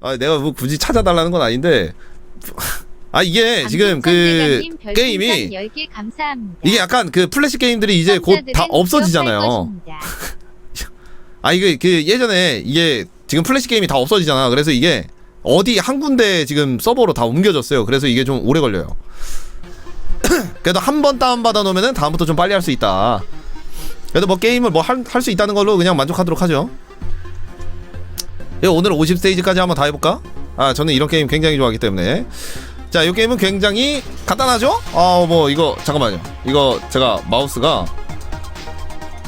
아 내가 뭐 굳이 찾아달라는 건 아닌데 아 이게 지금 그 게임이 이게 약간 그 플래시 게임들이 이제 곧 다 없어지잖아요. 아 이게 그 예전에 이게 지금 플래시 게임이 다 없어지잖아. 그래서 이게 어디 한 군데 지금 서버로 다 옮겨졌어요. 그래서 이게 좀 오래 걸려요. 그래도 한 번 다운 받아 놓으면은 다음부터 좀 빨리 할 수 있다. 그래도 뭐 게임을 뭐 할 수 있다는 걸로 그냥 만족하도록 하죠. 예, 오늘 50스테이지까지 한번 다 해볼까? 아 저는 이런 게임 굉장히 좋아하기 때문에 자 이 게임은 굉장히 간단하죠? 아 뭐 이거 잠깐만요 이거 제가 마우스가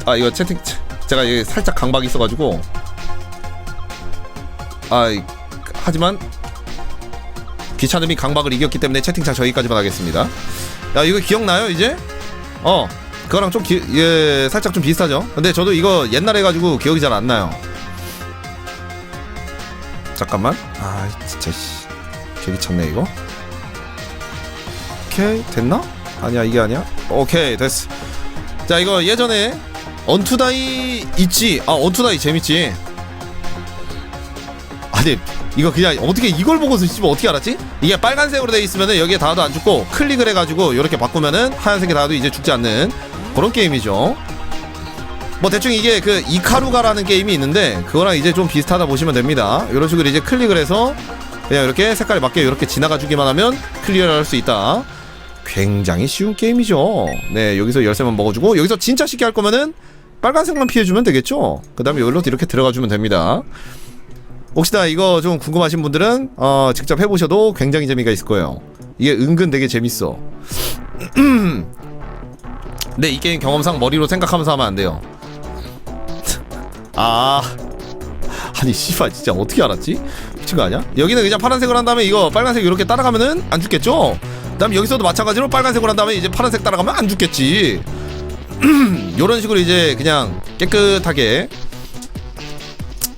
아 이거 채팅 제가 이게 살짝 강박이 있어가지고 아 이- 하지만 귀찮음이 강박을 이겼기 때문에 채팅창 저기까지만 하겠습니다 야 이거 기억나요 이제? 어 그거랑 좀 기, 예, 살짝 좀 비슷하죠 근데 저도 이거 옛날에 가지고 기억이 잘 안 나요 잠깐만. 아 진짜 씨. 참네 이거. 오케이 됐나? 아니야 이게 아니야? 오케이 됐어. 자 이거 예전에 언투다이 있지? 아 언투다이 재밌지? 아니 이거 그냥 어떻게 이걸 보고서 씨발 어떻게 알았지? 이게 빨간색으로 돼 있으면은 여기에 닿아도 안 죽고 클릭을 해가지고 이렇게 바꾸면은 하얀색에 닿아도 이제 죽지 않는 그런 게임이죠 뭐 대충 이게 그 이카루가라는 게임이 있는데 그거랑 이제 좀 비슷하다 보시면 됩니다. 이런 식으로 이제 클릭을 해서 그냥 이렇게 색깔에 맞게 이렇게 지나가 주기만 하면 클리어를 할 수 있다. 굉장히 쉬운 게임이죠. 네, 여기서 열쇠만 먹어주고 여기서 진짜 쉽게 할 거면은 빨간색만 피해주면 되겠죠. 그 다음에 여기로 이렇게 들어가 주면 됩니다. 혹시나 이거 좀 궁금하신 분들은 어, 직접 해보셔도 굉장히 재미가 있을 거예요. 이게 은근 되게 재밌어. 근데 이 게임 경험상 머리로 생각하면서 하면 안 돼요. 아 아니 씨발 진짜 어떻게 알았지? 미친 거 아니야? 여기는 그냥 파란색을 한 다음에 이거 빨간색 이렇게 따라가면은 안 죽겠죠? 그다음 여기서도 마찬가지로 빨간색을 한 다음에 이제 파란색 따라가면 안 죽겠지. 요런 식으로 이제 그냥 깨끗하게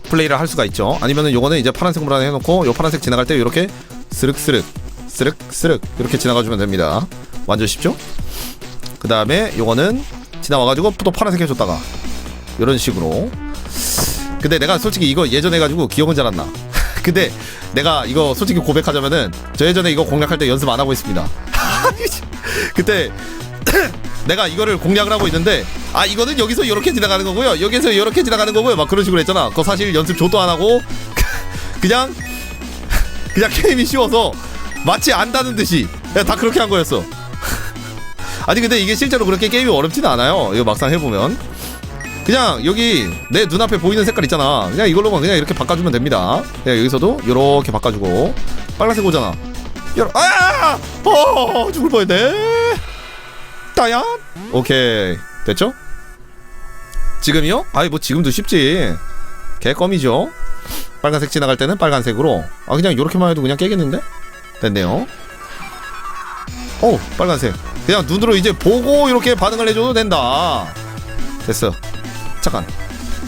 플레이를 할 수가 있죠. 아니면은 요거는 이제 파란색으로 하나 해놓고 요 파란색 지나갈 때 이렇게 스륵스륵 스륵스륵 이렇게 지나가주면 됩니다. 완전 쉽죠? 그 다음에 요거는 지나와가지고 또 파란색 해줬다가 이런 식으로 근데 내가 솔직히 이거 예전에 가지고 기억은 잘 안 나. 근데 내가 이거 솔직히 고백하자면은 저 예전에 이거 공략할 때 연습 안 하고 있습니다. 그때 내가 이거를 공략을 하고 있는데 아 이거는 여기서 이렇게 지나가는 거고요. 여기서 이렇게 지나가는 거고요. 막 그런 식으로 했잖아. 그거 사실 연습 조도 안 하고 그냥 그냥 게임이 쉬워서 마치 안다는 듯이 다 그렇게 한 거였어. 아니 근데 이게 실제로 그렇게 게임이 어렵지는 않아요. 이거 막상 해보면. 그냥 여기 내 눈앞에 보이는 색깔 있잖아. 그냥 이걸로만 그냥 이렇게 바꿔주면 됩니다. 그냥 여기서도 이렇게 바꿔주고. 빨간색 오잖아. 여러 아! 어! 죽을 뻔했네. 따야. 오케이. 됐죠? 지금이요? 아이 뭐 지금도 쉽지. 개껌이죠. 빨간색 지나갈 때는 빨간색으로. 아 그냥 이렇게만 해도 그냥 깨겠는데? 됐네요. 오 빨간색. 그냥 눈으로 이제 보고 이렇게 반응을 해줘도 된다. 됐어 잠깐.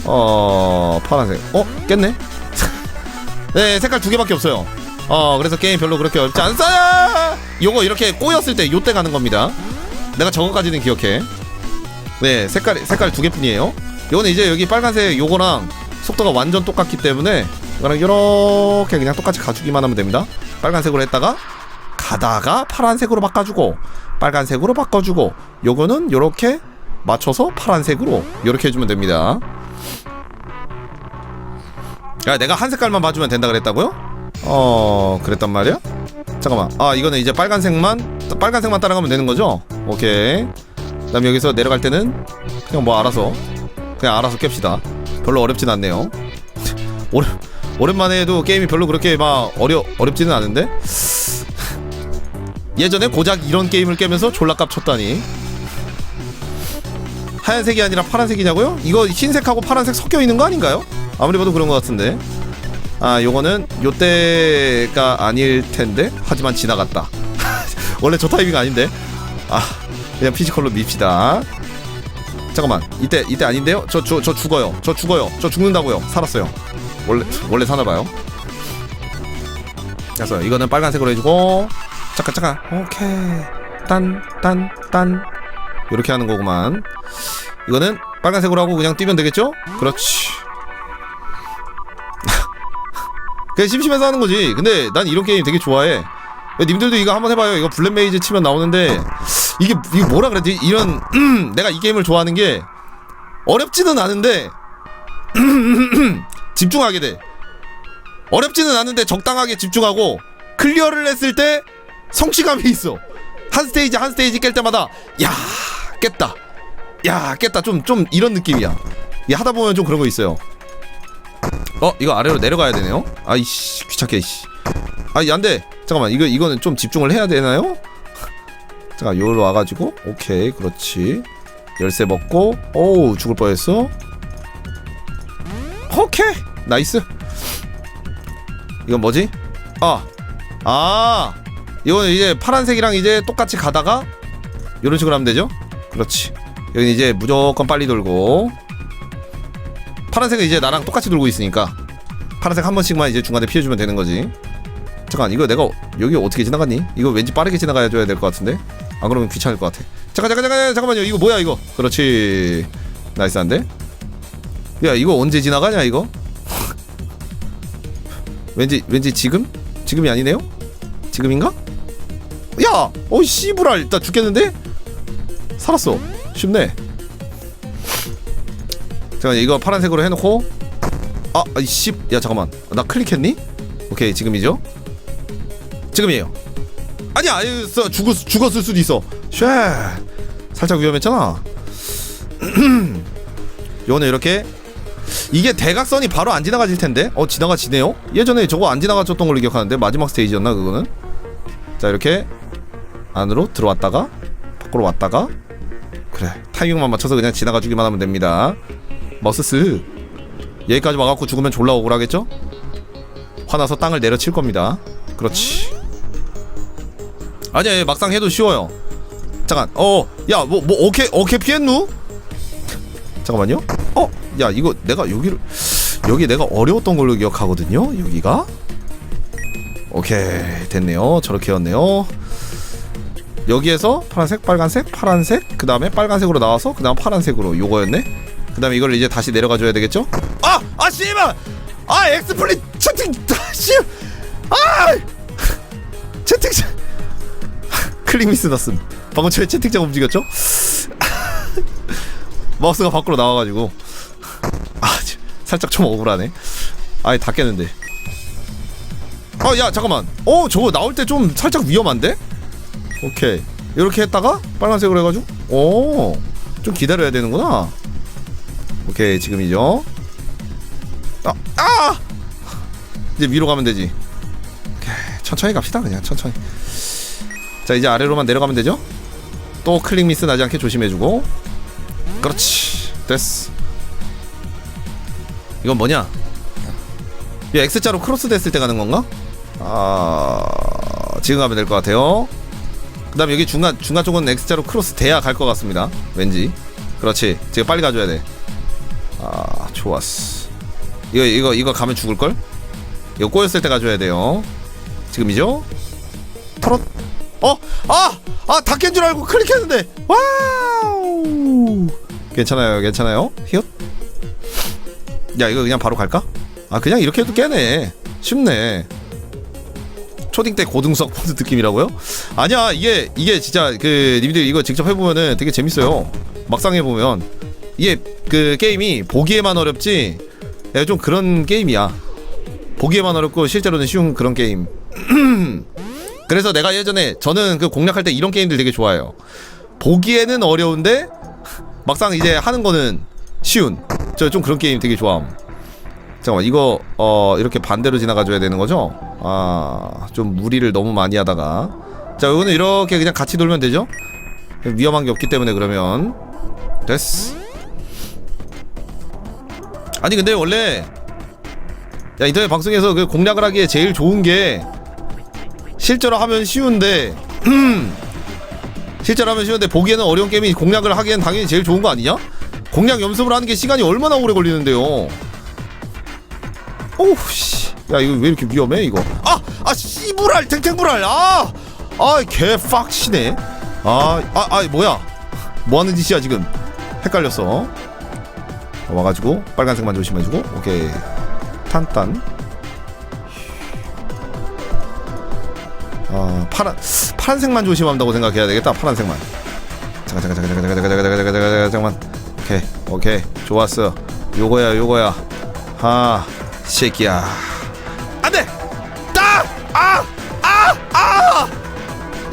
어 파란색. 어 깼네? 네 색깔 두 개밖에 없어요. 어 그래서 게임 별로 그렇게 어렵지 않아요! 요거 이렇게 꼬였을 때 요때 가는 겁니다. 내가 저거까지는 기억해. 네 색깔 색깔 두 개뿐이에요. 요거는 이제 여기 빨간색 요거랑 속도가 완전 똑같기 때문에 이거랑 이렇게 그냥 똑같이 가주기만 하면 됩니다. 빨간색으로 했다가 가다가 파란색으로 바꿔주고 빨간색으로 바꿔주고 요거는 요렇게 맞춰서 파란색으로 이렇게 해주면 됩니다. 야, 내가 한 색깔만 봐주면 된다 그랬다고요? 어, 그랬단 말이야? 잠깐만. 아, 이거는 이제 빨간색만 빨간색만 따라가면 되는 거죠? 오케이. 그 다음 에 여기서 내려갈 때는 그냥 뭐 알아서 그냥 알아서 깹시다. 별로 어렵진 않네요. 오래, 오랜만에 해도 게임이 별로 그렇게 막 어려 어렵지는 않은데 예전에 고작 이런 게임을 깨면서 졸라값 쳤다니. 하얀색이 아니라 파란색이냐고요? 이거 흰색하고 파란색 섞여 있는 거 아닌가요? 아무리 봐도 그런 것 같은데. 아, 요거는 요때가 아닐 텐데. 하지만 지나갔다. 원래 저 타이밍 아닌데. 아, 그냥 피지컬로 밉시다. 잠깐만, 이때 이때 아닌데요? 저 저 저 죽어요. 저 죽어요. 저 죽는다고요. 살았어요. 원래 원래 사나 봐요. 그래서 이거는 빨간색으로 해주고 잠깐 잠깐 오케이 딴 딴 딴 이렇게 하는 거구만. 이거는 빨간색으로 하고 그냥 뛰면 되겠죠? 그렇지. 그냥 심심해서 하는 거지. 근데 난 이런 게임 되게 좋아해. 야, 님들도 이거 한번 해봐요. 이거 블랙 메이즈 치면 나오는데 이게 이게 뭐라 그래야지? 이런 내가 이 게임을 좋아하는 게 어렵지는 않은데 집중하게 돼. 어렵지는 않은데 적당하게 집중하고 클리어를 했을 때 성취감이 있어. 한 스테이지 한 스테이지 깰 때마다 야 깼다 야 깼다. 좀 좀 이런 느낌이야. 이 하다 보면 좀 그런 거 있어요. 어 이거 아래로 내려가야 되네요? 아이씨 귀찮게 씨. 아니 안돼. 잠깐만 이거 이거는 좀 집중을 해야 되나요? 잠깐 여기로 와가지고. 오케이 그렇지. 열쇠 먹고. 오우 죽을 뻔했어. 오케이 나이스. 이건 뭐지? 아아 이거는 이제 파란색이랑 이제 똑같이 가다가 이런 식으로 하면 되죠? 그렇지 여기 이제 무조건 빨리 돌고. 파란색은 이제 나랑 똑같이 돌고 있으니까 파란색 한 번씩만 이제 중간에 피해주면 되는 거지. 잠깐 이거 내가 여기 어떻게 지나갔니? 이거 왠지 빠르게 지나가야 줘야 될 것 같은데? 안 그러면 귀찮을 것 같아. 잠깐 잠깐 잠깐 잠깐만요. 이거 뭐야 이거? 그렇지. 나이스한데? 야 이거 언제 지나가냐 이거? 왠지 왠지 지금? 지금이 아니네요? 지금인가? 야! 어이 씨부랄! 나 죽겠는데? 살았어 쉽네 잠깐 이거 파란색으로 해놓고 아, 아이씨, 야 잠깐만, 나 클릭했니? 오케이 지금이죠? 지금이에요. 아니야, 써 죽었 죽었을 수도 있어. 쉣, 살짝 위험했잖아. 요거는 이렇게 이게 대각선이 바로 안 지나가질 텐데, 어 지나가지네요. 예전에 저거 안 지나가졌던 걸로 기억하는데 마지막 스테이지였나 그거는? 자 이렇게 안으로 들어왔다가 밖으로 왔다가 그래 타이밍만 맞춰서 그냥 지나가 주기만 하면 됩니다. 머스스 여기까지 와갖고 죽으면 졸라 억울하겠죠? 화나서 땅을 내려칠 겁니다. 그렇지. 아니야, 얘 막상 해도 쉬워요. 잠깐, 어, 야, 뭐, 뭐, 어케, 어케 피했누? 잠깐만요. 어, 야, 이거 내가 여기를 여기 내가 어려웠던 걸로 기억하거든요. 여기가. 오케이, 됐네요. 저렇게였네요. 여기에서 파란색, 빨간색, 파란색, 그 다음에 빨간색으로 나와서 그 다음 파란색으로 요거였네. 그 다음에 이걸 이제 다시 내려가 줘야 되겠죠? 아! 아 씨발! 아 엑스플릿 채팅! 아, 씨! 아! 채팅창 클릭 미스 났음 방금 제 채팅창 움직였죠? 마우스가 밖으로 나와가지고 아 참, 살짝 좀 억울하네 아예 다 깼는데 아야 잠깐만 어 저거 나올 때 좀 살짝 위험한데? 오케이. 이렇게 했다가 빨간색으로 해가지고? 오좀 기다려야 되는구나. 오케이 지금이죠. 아! 아! 이제 위로 가면 되지. 천천히 갑시다 그냥 천천히. 자 이제 아래로만 내려가면 되죠? 또 클릭 미스 나지 않게 조심해주고. 그렇지. 됐어. 이건 뭐냐? 이 X자로 크로스 됐을 때 가는 건가? 아 지금 가면 될 것 같아요 그 다음에 여기 중간 중간 쪽은 X자로 크로스 돼야 갈 것 같습니다 왠지 그렇지 지금 빨리 가줘야 돼 아 좋았어 이거 이거 이거 가면 죽을 걸? 이거 꼬였을 때 가줘야 돼요 지금이죠? 털어 어? 아! 아! 다깬줄 알고 클릭했는데 와우 괜찮아요 괜찮아요 히읗 야 이거 그냥 바로 갈까? 아 그냥 이렇게 해도 깨네 쉽네 초딩 때 고등수학 푸드 느낌이라고요? 아니야 이게 이게 진짜 그 님들 이거 직접 해보면은 되게 재밌어요. 막상 해보면. 이게 그 게임이 보기에만 어렵지 예, 좀 그런 게임이야. 보기에만 어렵고 실제로는 쉬운 그런 게임. 그래서 내가 예전에 저는 그 공략할 때 이런 게임들 되게 좋아해요. 보기에는 어려운데 막상 이제 하는 거는 쉬운. 저 좀 그런 게임 되게 좋아함 잠깐만 이거 어 이렇게 반대로 지나가줘야 되는 거죠? 아 좀 무리를 너무 많이 하다가 자 이거는 이렇게 그냥 같이 돌면 되죠? 위험한 게 없기 때문에 그러면 됐어 아니 근데 원래 야 인터넷 방송에서 그 공략을 하기에 제일 좋은 게 실제로 하면 쉬운데 실제로 하면 쉬운데 보기에는 어려운 게임이 공략을 하기엔 당연히 제일 좋은 거 아니냐? 공략 연습을 하는 게 시간이 얼마나 오래 걸리는데요 오우 씨. 야 이거 왜 이렇게 위험해 이거 아! 아 씨부랄 탱탱부랄 아! 아 개빡치네 아, 아, 아 뭐야 뭐 하는 짓이야 지금 헷갈렸어 와가지고 빨간색만 조심해주고 오케이 탄탄 어 파란 파란색만 조심한다고 생각해야 되겠다 파란색만 잠깐 잠깐 잠깐 잠깐 잠깐 잠깐 잠깐 잠깐 잠깐 잠깐만 오케이 오케이 좋았어 요거야 요거야 하 새끼야. 안 돼! 따 아 아 아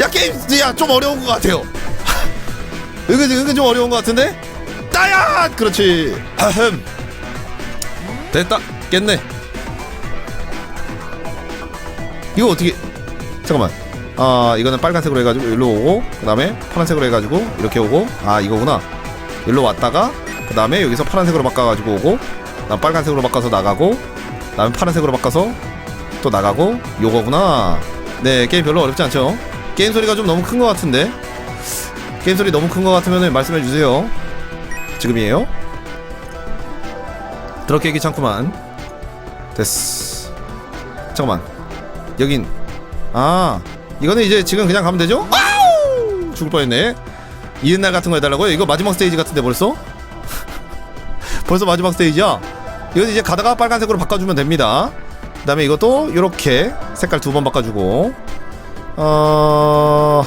야 게임 야 좀 어려운 것 같아요. 은근 은근 좀 어려운 것 같은데? 따야! 그렇지. 아흠. 됐다. 깼네. 이거 어떻게 잠깐만. 아 이거는 빨간색으로 해가지고 일로 오고 그 다음에 파란색으로 해가지고 이렇게 오고 아 이거구나. 일로 왔다가 그 다음에 여기서 파란색으로 바꿔가지고 오고 난 빨간색으로 바꿔서 나가고 그 다음에 파란색으로 바꿔서 또 나가고 요거구나. 네 게임 별로 어렵지 않죠? 게임 소리가 좀 너무 큰 것 같은데? 게임 소리 너무 큰 것 같으면 말씀해 주세요. 지금이에요? 들었게 귀찮구만. 됐어. 잠깐만. 여긴 아 이거는 이제 지금 그냥 가면 되죠? 아우! 죽을 뻔했네. 이은 날 같은 거 해달라고요? 이거 마지막 스테이지 같은데 벌써? 벌써 마지막 스테이지야 이건 이제 가다가 빨간색으로 바꿔주면 됩니다. 그 다음에 이것도 이렇게 색깔 두 번 바꿔주고 어...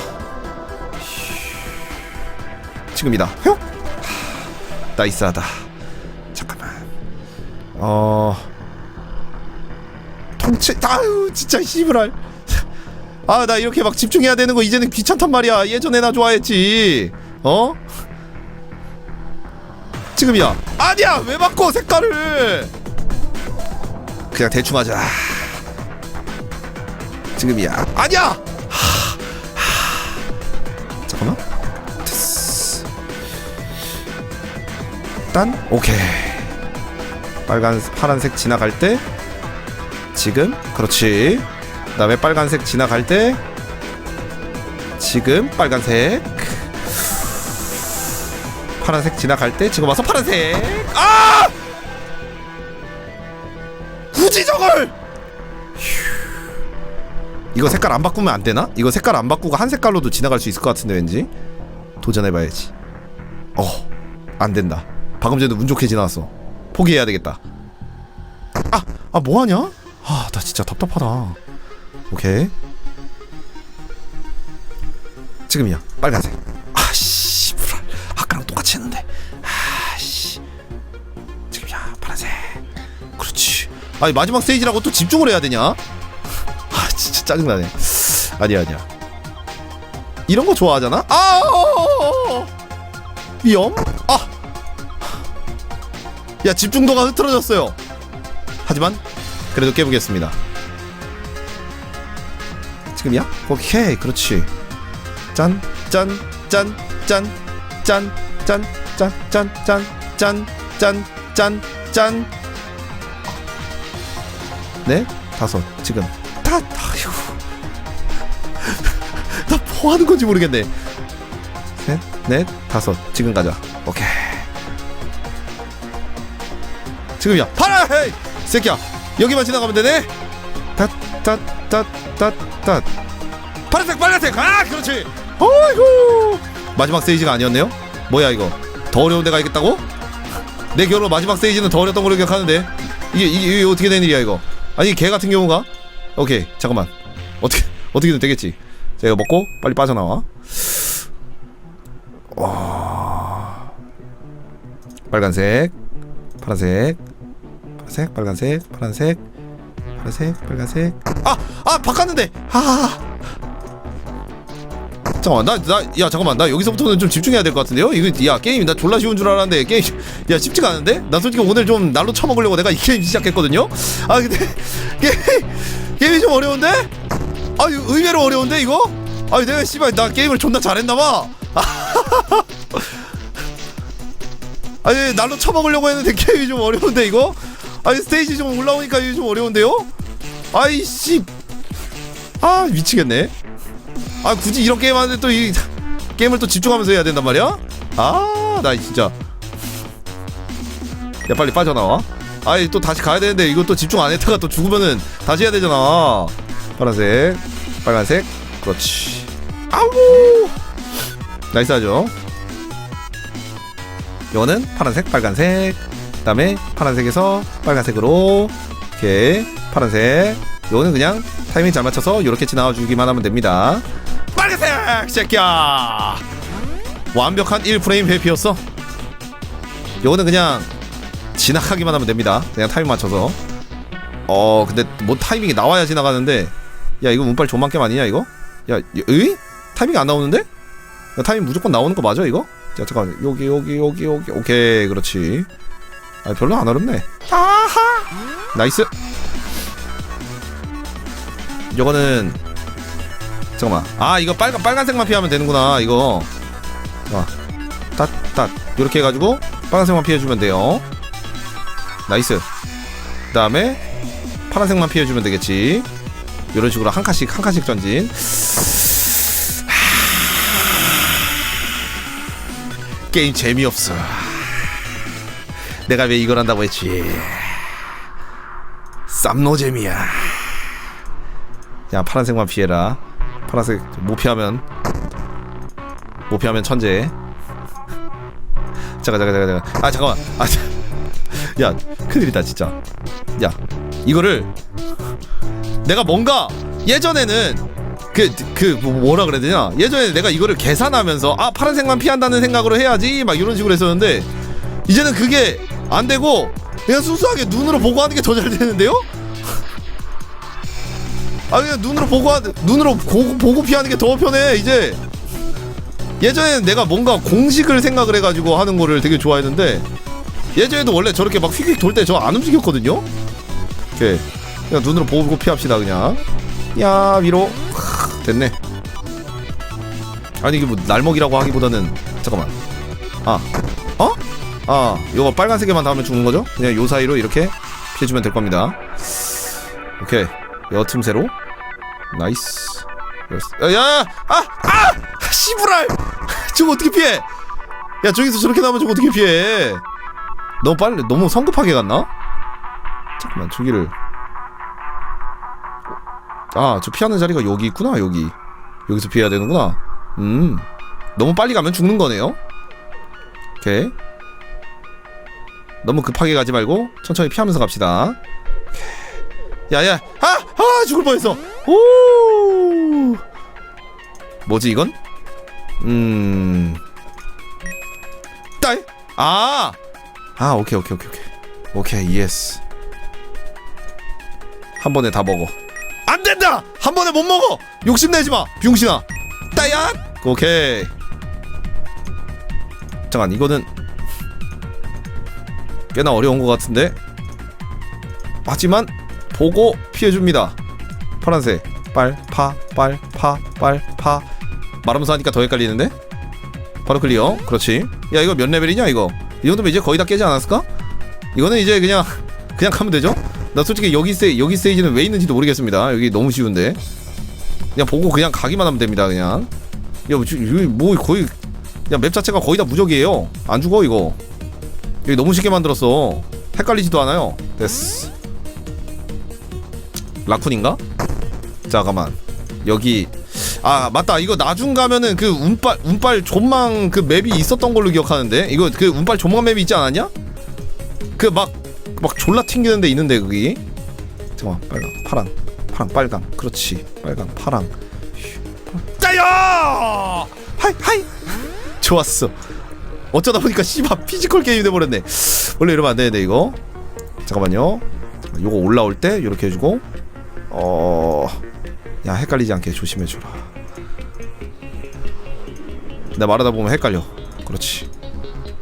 지금이다. 휘! 나이스하다. 잠깐만. 어... 통째 아유 진짜 씨부랄. 아나 이렇게 막 집중해야 되는 거 이제는 귀찮단 말이야. 예전에 나 좋아했지. 어? 지금이야 아니야 왜 바꿔 색깔을? 그냥 대충 하자. 지금이야 아니야. 잠깐만. 일단 오케이. 빨간 파란색 지나갈 때? 지금? 그렇지. 그다음에 빨간색 지나갈 때? 지금? 빨간색 파란색 지나갈 때 지금 와서 파란색 아 굳이 저걸 휴. 이거 색깔 안 바꾸면 안 되나? 이거 색깔 안 바꾸고 한 색깔로도 지나갈 수 있을 것 같은데 왠지 도전해봐야지 어안 된다 방금 전에도 운 좋게 지나왔어 포기해야 되겠다 아, 아 뭐하냐? 아, 나 진짜 답답하다. 오케이. 지금이야. 빨간색. 아니 마지막 스테이지라고 또 집중을 해야 되냐? 아, 진짜 짜증나네. 아니야, 아니야. 이런 거 좋아하잖아? 아! 위험? 아! 야, 집중도가 흐트러졌어요. 하지만 그래도 깨보겠습니다. 지금이야? 오케이, 그렇지. 짠, 짠, 짠, 짠, 짠, 짠, 짠, 짠, 짠, 짠, 짠, 짠, 짠. 네, 다섯, 지금. 다, 아휴. 나 뭐 하는 건지 모르겠네. 셋, 넷, 다섯, 지금 가자. 오케이. 지금이야. 파라! 헤이! 새끼야. 여기만 지나가면 되네. 탓탓탓탓탓. 파란색 빨간색. 아, 그렇지. 어이구. 마지막 스테이지가 아니었네요. 뭐야 이거? 더 어려운 데가 있겠다고? 내 기억으로 마지막 스테이지는 더 어렸던 걸로 기억하는데 이게, 이게 이게 어떻게 된 일이야 이거? 아니 개 같은 경우가? 오케이 잠깐만 어떻게 어떻게든 되겠지. 자 이거 먹고 빨리 빠져나와. 와. 빨간색, 파란색, 파란색, 빨간색, 파란색, 파란색, 빨간색. 아, 아 바꿨는데. 아. 잠깐만, 나, 나, 야, 잠깐만, 나 여기서부터는 좀 집중해야 될 것 같은데요? 이거, 야, 게임 나 졸라 쉬운 줄 알았는데 게임, 야, 쉽지가 않은데? 나 솔직히 오늘 좀 날로 쳐먹으려고 내가 이 게임 시작했거든요. 아, 근데 게임, 게임이 좀 어려운데? 아, 의외로 어려운데 이거? 아, 내가 씨발 나 게임을 존나 잘했나봐. 아니 날로 쳐먹으려고 했는데 게임이 좀 어려운데 이거? 아니 스테이지 좀 올라오니까 이게 좀 어려운데요? 아이씨 아 미치겠네 아 굳이 이런 게임 하는데 또 이 게임을 또 집중하면서 해야 된단 말이야? 아 나 진짜. 야 빨리 빠져나와. 아이 또 다시 가야 되는데 이거 또 집중 안 했다가 또 죽으면은 다시 해야 되잖아. 파란색 빨간색. 그렇지. 아우! 나이스하죠? 이거는 파란색, 빨간색. 그 다음에 파란색에서 빨간색으로. 이렇게 파란색, 요거는 그냥 타이밍 잘 맞춰서 이렇게 지나가 주기만 하면 됩니다 빨간색 새끼야. 완벽한 1프레임 회피였어? 요거는 그냥 지나가기만 하면 됩니다. 그냥 타이밍 맞춰서. 어 근데 뭐 타이밍이 나와야 지나가는데. 야 이거 운빨 게임 아니냐 이거? 야 으이? 타이밍 안 나오는데? 야, 타이밍 무조건 나오는 거 맞아 이거? 자 잠깐 여기 여기 여기 여기. 오케이 그렇지. 아 별로 안 어렵네. 아하! 나이스. 이거는 잠깐만. 아 이거 빨간 빨간색만 피하면 되는구나 이거. 자따따 이렇게 해가지고 빨간색만 피해주면 돼요. 나이스. 그 다음에 파란색만 피해주면 되겠지. 이런 식으로 한 칸씩 한 칸씩 전진. 게임 재미없어. 내가 왜 이걸 한다고 했지? 쌈노잼이야. 야 파란색만 피해라 파란색 못 피하면 못 피하면 천재 잠깐 잠깐 잠깐 잠깐 아 잠깐만 아, 자, 야 큰일이다 진짜 야 이거를 내가 뭔가 예전에는 그, 그, 뭐- 뭐라 그래야 되냐? 예전에 내가 이거를 계산하면서, 아, 파란색만 피한다는 생각으로 해야지, 막 이런 식으로 했었는데, 이제는 그게 안 되고, 그냥 순수하게 눈으로 보고 하는 게 더 잘 되는데요? 아, 그냥 눈으로 보고, 하, 눈으로 고, 보고 피하는 게 더 편해, 이제. 예전에는 내가 뭔가 공식을 생각을 해가지고 하는 거를 되게 좋아했는데, 예전에도 원래 저렇게 막 휙휙 돌 때 저 안 움직였거든요? 이렇게. 그냥 눈으로 보고 피합시다, 그냥. 야, 위로. 크, 됐네. 아니, 이게 뭐, 날먹이라고 하기보다는, 잠깐만. 아, 어? 아, 요거 빨간색에만 닿으면 죽는 거죠? 그냥 요 사이로 이렇게 피해주면 될 겁니다. 오케이. 여 틈새로. 나이스. 야, 야, 야! 아! 아! 저거 어떻게 피해? 야, 저기서 저렇게 나오면 저거 어떻게 피해? 너무 빨리, 너무 성급하게 갔나? 잠깐만, 저기를. 아, 저 피하는 자리가 여기 있구나, 여기. 여기서 피해야 되는구나. 음. 너무 빨리 가면 죽는 거네요. 오케이. 너무 급하게 가지 말고 천천히 피하면서 갑시다. 야야, 아, 아, 죽을 뻔했어. 오. 뭐지 이건? 음. 딸? 아, 아, 오케이, 오케이, 오케이, 오케이, 오케이, 예스. 한 번에 다 먹어. 안 된다! 한 번에 못 먹어! 욕심 내지 마! 병신아! 따야! 오케이. 잠깐, 이거는 꽤나 어려운 것 같은데? 하지만, 보고 피해줍니다. 파란색. 빨, 파, 빨, 파, 빨, 파. 말하면서 하니까 더 헷갈리는데? 바로 클리어. 그렇지. 야, 이거 몇 레벨이냐, 이거? 이 정도면 이제 거의 다 깨지 않았을까? 이거는 이제 그냥, 그냥 가면 되죠? 나 솔직히 여기 세 여기 스테이지는 왜 있는지도 모르겠습니다. 여기 너무 쉬운데 그냥 보고 그냥 가기만 하면 됩니다. 그냥 야, 뭐, 지- 여기 뭐 거의 그냥 맵 자체가 거의 다 무적이에요. 안 죽어 이거. 여기 너무 쉽게 만들었어. 헷갈리지도 않아요. 됐어. 라쿤인가? 잠깐만. 여기 아 맞다. 이거 나중 가면은 그 운빨 운빨 존망 그 맵이 있었던 걸로 기억하는데? 이거 그 운빨 존망 맵이 있지 않았냐? 그 막막 졸라 튕기는 데 있는데 거기 잠깐만 빨강. 파랑. 파랑 빨강. 그렇지. 빨강 파랑. 짜야 하이 하이! 좋았어. 어쩌다 보니까 씨발 피지컬 게임이 돼버렸네. 원래 이러면 안 되는데 이거. 잠깐만요. 요거 올라올 때 이렇게 해주고 어 야 헷갈리지 않게 조심해줘라 나 말하다 보면 헷갈려 그렇지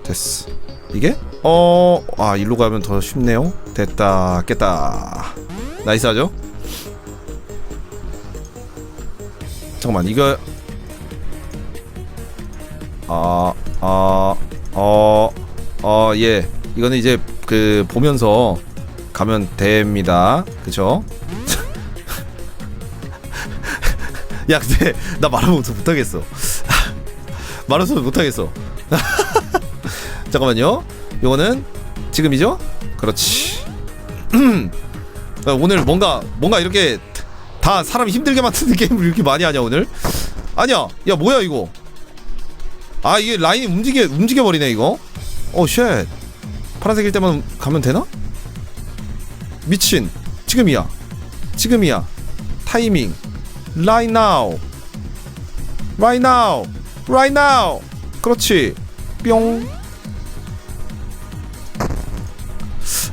됐어 이게 어, 아, 일로 가면 더 쉽네요. 됐다, 깼다. 나이스 하죠? 잠깐만, 이거. 아, 아, 어, 어, 예. 이거는 이제 그 보면서 가면 됩니다. 그쵸? 야, 근데 나 말하면 못하겠어. 말해서 못하겠어. 잠깐만요. 요거는 지금이죠? 그렇지. 야, 오늘 뭔가 뭔가 이렇게 다 사람 힘들게 만드는 게임을 이렇게 많이 하냐 오늘? 아니야. 야 뭐야 이거? 아 이게 라인이 움직여 움직여 버리네 이거. 어 쉣. 파란색일 때만 가면 되나? 미친. 지금이야. 지금이야 타이밍 right now. Right now. Right now. 그렇지. 뿅.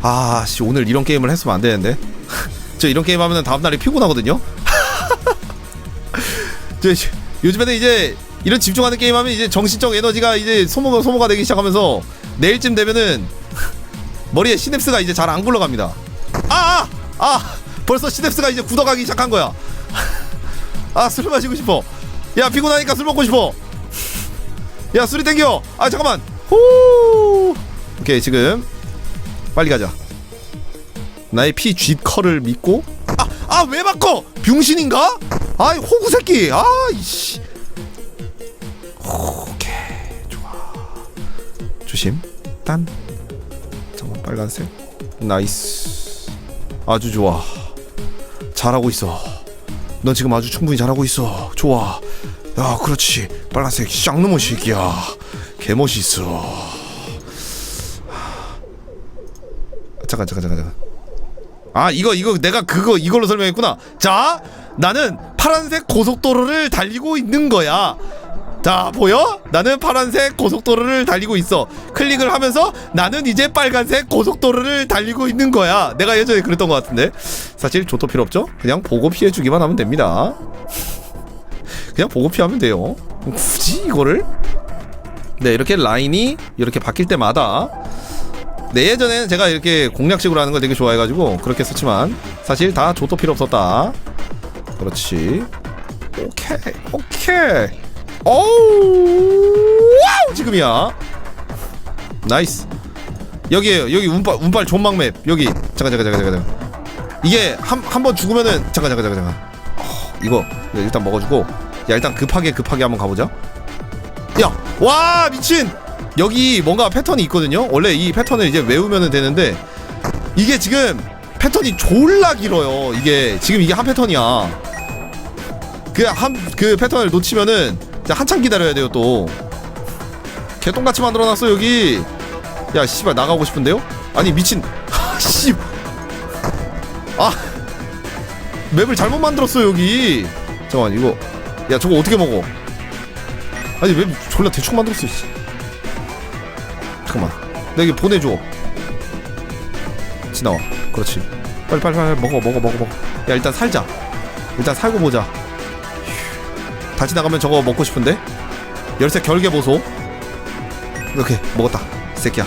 아 씨 오늘 이런 게임을 했으면 안 되는데. 저 이런 게임 하면 다음 날에 피곤하거든요. 저 요즘에는 이제 이런 집중하는 게임 하면 이제 정신적 에너지가 이제 소모가 소모가 되기 시작하면서 내일쯤 되면은 머리에 시냅스가 이제 잘 안 굴러갑니다. 아! 아! 아! 벌써 시냅스가 이제 굳어가기 시작한 거야 아 술 마시고 싶어. 야 피곤하니까 술 먹고 싶어. 야 술이 땡겨. 아 잠깐만. 후. 오케이 지금. 빨리 가자. 나의 피 쥐커를 믿고. 아아왜 바꿔? 병신인가? 아이 호구 새끼. 아이씨. 오케이 좋아. 조심. 딴. 잠깐 빨간색. 나이스. 아주 좋아. 잘하고 있어 넌 지금 아주 충분히 잘하고 있어. 좋아. 야 그렇지. 빨간색 쌍놈의 새끼야. 개멋있어. 잠깐 잠깐 잠깐 잠깐. 아 이거 이거 내가 그거 이걸로 설명했구나. 자 나는 파란색 고속도로를 달리고 있는 거야 자 보여? 나는 파란색 고속도로를 달리고 있어. 클릭을 하면서 나는 이제 빨간색 고속도로를 달리고 있는 거야. 내가 예전에 그랬던 것 같은데. 사실 조도 필요 없죠? 그냥 보고 피해주기만 하면 됩니다. 그냥 보고 피하면 돼요. 굳이 이거를? 네 이렇게 라인이 이렇게 바뀔 때마다. 네 예전에는 제가 이렇게 공략식으로 하는 걸 되게 좋아해가지고 그렇게 썼지만 사실 다 조도 필요 없었다. 그렇지. 오케이 오케이 오우 지금이야. 나이스. 여기에요. 여기 운빨 운빨 존망 맵. 여기. 잠깐 잠깐 잠깐 잠깐 이게 한 한 번 죽으면은 잠깐 잠깐 잠깐 잠깐. 어, 이거 일단 먹어주고. 야 일단 급하게 급하게 한번 가보자. 야 와 미친! 여기 뭔가 패턴이 있거든요? 원래 이 패턴을 이제 외우면 되는데 이게 지금 패턴이 졸라 길어요 이게. 지금 이게 한 패턴이야. 그 한그 패턴을 놓치면은 한참 기다려야 돼요 또. 개똥같이 만들어놨어 여기. 야 씨발 나가고 싶은데요? 아니 미친. 씨. 아. 맵을 잘못 만들었어 여기. 잠깐만 이거. 야 저거 어떻게 먹어? 아니 맵 졸라 대충 만들었어 씨. 잠깐만. 이거 보내줘. 지나와. 그렇지. 빨리 빨리 빨리 먹어 먹어 먹어 먹어. 야 일단 살자. 일단 살고 보자 휴. 다시 나가면 저거 먹고 싶은데 열쇠 결계 보소 이렇게 먹었다 이 새끼야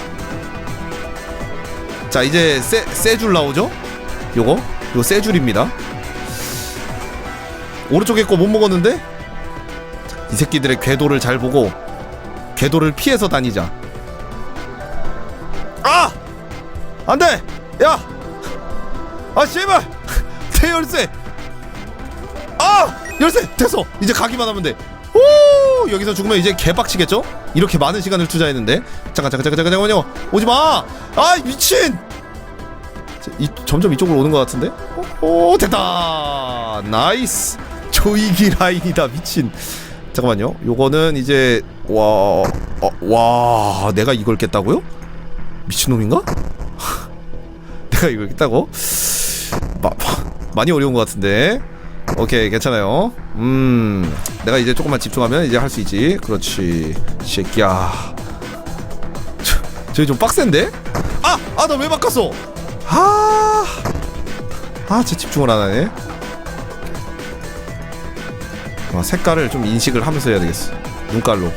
자 이제 쇠쇠줄 나오죠 요거 요거 쇠줄입니다 오른쪽에 거 못 먹었는데 이 새끼들의 궤도를 잘 보고 궤도를 피해서 다니자 아! 안 돼! 야! 아 씨발! 새 열쇠! 아! 열쇠! 됐어! 이제 가기만 하면 돼. 오! 여기서 죽으면 이제 개빡치겠죠? 이렇게 많은 시간을 투자했는데. 잠깐 잠깐 잠깐 잠깐 잠깐만요. 오지 마! 아 미친! 이, 점점 이쪽으로 오는 것 같은데? 오, 오 됐다! 나이스! 조이기 라인이다 미친. 잠깐만요. 요거는 이제 와, 어, 와, 내가 이걸 깼다고요? 미친놈인가? 내가 이걸 깼다고? 마, 마, 많이 어려운 것 같은데. 오케이, 괜찮아요. 음, 내가 이제 조금만 집중하면 이제 할 수 있지. 그렇지, 이 새끼야. 저, 저기 좀 빡센데? 아, 아, 나 왜 바꿨어? 아, 아, 제 집중을 안 하네. 아, 색깔을 좀 인식을 하면서 해야 되겠어. 눈깔로.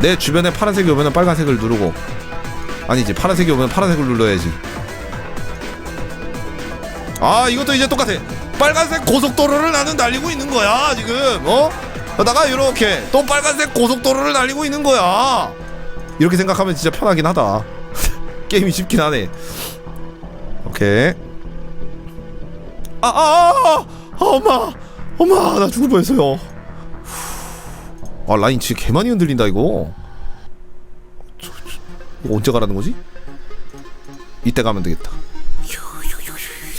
내 주변에 파란색이 오면 빨간색을 누르고 아니지 파란색이 오면 파란색을 눌러야지 아 이것도 이제 똑같아 빨간색 고속도로를 나는 달리고 있는 거야 지금. 어? 그러다가 이렇게 또 빨간색 고속도로를 달리고 있는 거야. 이렇게 생각하면 진짜 편하긴 하다. 게임이 쉽긴 하네. 오케이. 아아아 아, 아, 엄마 엄마 나 죽을 뻔했어요. 아 라인 진짜 개 많이 흔들린다 이거. 저, 저, 이거 언제 가라는 거지? 이때 가면 되겠다.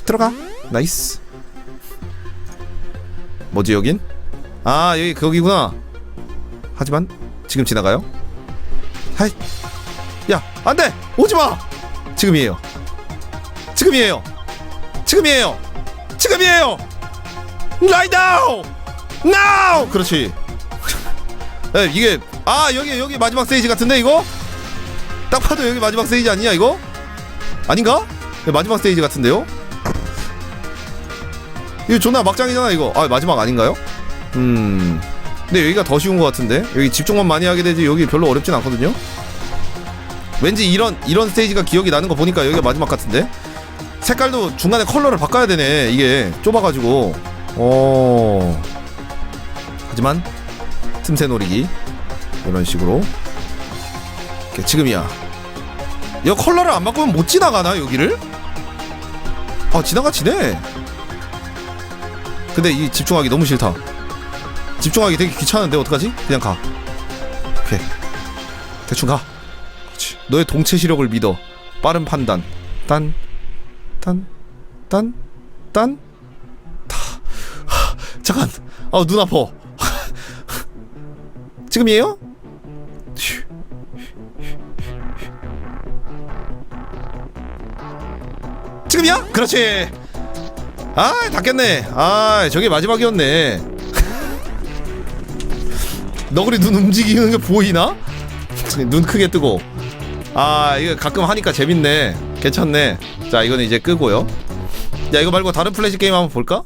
들어가. 나이스 뭐지 여긴? 아 여기 거기구나. 하지만 지금 지나가요? 하이. 야 안돼! 오지 마! 지금이에요. 지금이에요. 지금이에요. 지금이에요. Right now! Now! 그렇지. 네, 이게 아 여기 여기 마지막 스테이지 같은데 이거? 딱 봐도 여기 마지막 스테이지 아니냐 이거? 아닌가? 네, 마지막 스테이지 같은데요 이거 존나 막장이잖아 이거. 아 마지막 아닌가요? 음. 근데 여기가 더 쉬운 것 같은데? 여기 집중만 많이 하게 되지 여기 별로 어렵진 않거든요? 왠지 이런 이런 스테이지가 기억이 나는 거 보니까 여기가 마지막 같은데? 색깔도 중간에 컬러를 바꿔야 되네 이게. 좁아가지고. 어. 하지만 틈새 노리기. 이런 식으로. 이렇게 지금이야. 이 컬러를 안 바꾸면 못 지나가나 여기를? 아 지나가지네 근데 이 집중하기 너무 싫다 집중하기 되게 귀찮은데 어떡하지 그냥 가 오케이 대충 가 그렇지. 너의 동체 시력을 믿어 빠른 판단 딴 딴, 딴, 딴, 타. 하, 잠깐. 아, 눈 아파. 지금이에요? 휴. 지금이야? 그렇지. 아, 닫겠네. 아, 저게 마지막이었네. 너구리 눈 움직이는 게 보이나? 눈 크게 뜨고. 아, 이거 가끔 하니까 재밌네. 괜찮네. 자, 이거는 이제 끄고요. 야, 이거 말고 다른 플래시 게임 한번 볼까?